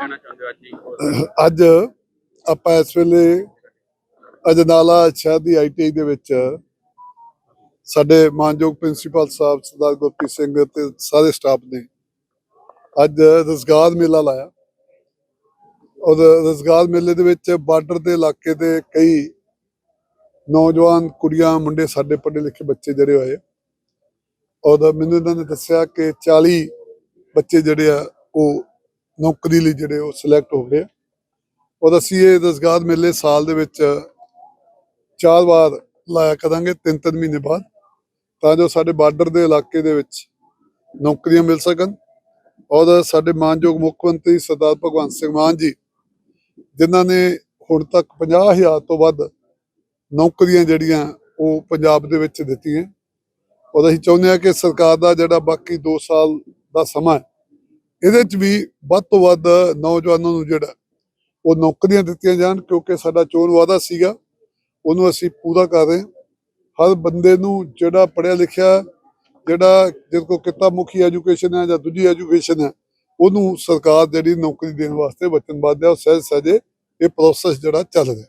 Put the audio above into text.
ਕਹਿਣਾ ਚਾਹੁੰਦੇ ਹੋ ਅੱਜ ਜੀ? ਅੱਜ ਆਪਾਂ ਇਸ ਵੇਲੇ ਅਜਨਾਲਾ ਸ਼ਹਿਰ ਦੀ ਆਈਟੀਆਈ ਦੇ ਵਿੱਚ ਸਾਡੇ ਮਾਨਯੋਗ ਪ੍ਰਿੰਸੀਪਲ ਸਾਹਿਬ ਸਰਦਾਰ ਗੁਰਪ੍ਰੀਤ ਸਿੰਘ ਤੇ ਸਾਰੇ ਸਟਾਫ ਨੇ ਅੱਜ ਰੋਜ਼ਗਾਰ ਮੇਲਾ ਲਾਇਆ। ਔਰ ਰੋਜ਼ਗਾਰ ਮੇਲੇ ਦੇ ਵਿੱਚ ਬਾਰਡਰ ਦੇ ਇਲਾਕੇ ਦੇ ਕਈ ਨੌਜਵਾਨ ਕੁੜੀਆਂ, ਮੁੰਡੇ ਸਾਡੇ ਪੜ੍ਹੇ ਲਿਖੇ ਬੱਚੇ ਜਿਹੜੇ ਹੋਏ ਔਰ ਮੈਨੂੰ ਇਹਨਾਂ ਨੇ ਦੱਸਿਆ ਕਿ 40 ਬੱਚੇ ਜਿਹੜੇ ਆ ਉਹ ਨੌਕਰੀ ਲਈ ਜਿਹੜੇ ਉਹ ਸਿਲੈਕਟ ਹੋ ਗਏ ਔਰ ਅਸੀਂ ਇਹ ਰੋਜ਼ਗਾਰ ਮੇਲੇ ਸਾਲ ਦੇ ਵਿੱਚ, ਚਾਰ ਵਾਰ ਲਾਇਆ ਕਰਾਂਗੇ ਤਿੰਨ ਤਿੰਨ ਮਹੀਨੇ ਬਾਅਦ। ਤਾਂ ਜੋ ਸਾਡੇ ਬਾਰਡਰ ਦੇ ਇਲਾਕੇ ਦੇ ਵਿੱਚ ਨੌਕਰੀਆਂ ਮਿਲ ਸਕਣ। ਔਰ ਸਾਡੇ ਮਾਨਯੋਗ ਮੁੱਖ ਮੰਤਰੀ ਸਰਦਾਰ ਭਗਵੰਤ ਸਿੰਘ ਮਾਨ ਜੀ, ਜਿਨ੍ਹਾਂ ਨੇ ਹੁਣ ਤੱਕ 50000 ਤੋਂ ਵੱਧ ਨੌਕਰੀਆਂ ਜਿਹੜੀਆਂ ਉਹ ਪੰਜਾਬ ਦੇ ਵਿੱਚ ਦਿੱਤੀਆਂ। ਔਰ ਅਸੀਂ ਚਾਹੁੰਦੇ ਹਾਂ ਕਿ ਸਰਕਾਰ ਦਾ ਜਿਹੜਾ ਬਾਕੀ 2 ਸਾਲ ਦਾ ਸਮਾਂ ਇਹਦੇ 'ਚ ਵੀ ਵੱਧ ਤੋਂ ਵੱਧ ਨੌਜਵਾਨਾਂ ਨੂੰ ਜਿਹੜਾ ਉਹ ਨੌਕਰੀਆਂ ਦਿੱਤੀਆਂ ਜਾਣ, ਕਿਉਂਕਿ ਸਾਡਾ ਚੋਣ ਵਾਅਦਾ ਸੀਗਾ, ਉਹਨੂੰ ਅਸੀਂ ਪੂਰਾ ਕਰ ਰਹੇ ਹਰ ਬੰਦੇ ਨੂੰ ਜਿਹੜਾ ਪੜ੍ਹਿਆ ਲਿਖਿਆ, ਜਿਹੜਾ ਜਿਹਦੇ ਕੋਲ ਕਿੱਤਾ ਮੁਖੀ ਐਜੂਕੇਸ਼ਨ ਹੈ ਜਾਂ ਦੂਜੀ ਐਜੂਕੇਸ਼ਨ ਹੈ, ਉਹਨੂੰ ਸਰਕਾਰ ਜਿਹੜੀ ਨੌਕਰੀ ਦੇਣ ਵਾਸਤੇ ਵਚਨਬੱਧ ਹੈ, ਉਹ ਸਹਿਜ ਸਹਿਜੇ ਇਹ ਪ੍ਰੋਸੈਸ ਜਿਹੜਾ ਚੱਲ ਰਿਹਾ।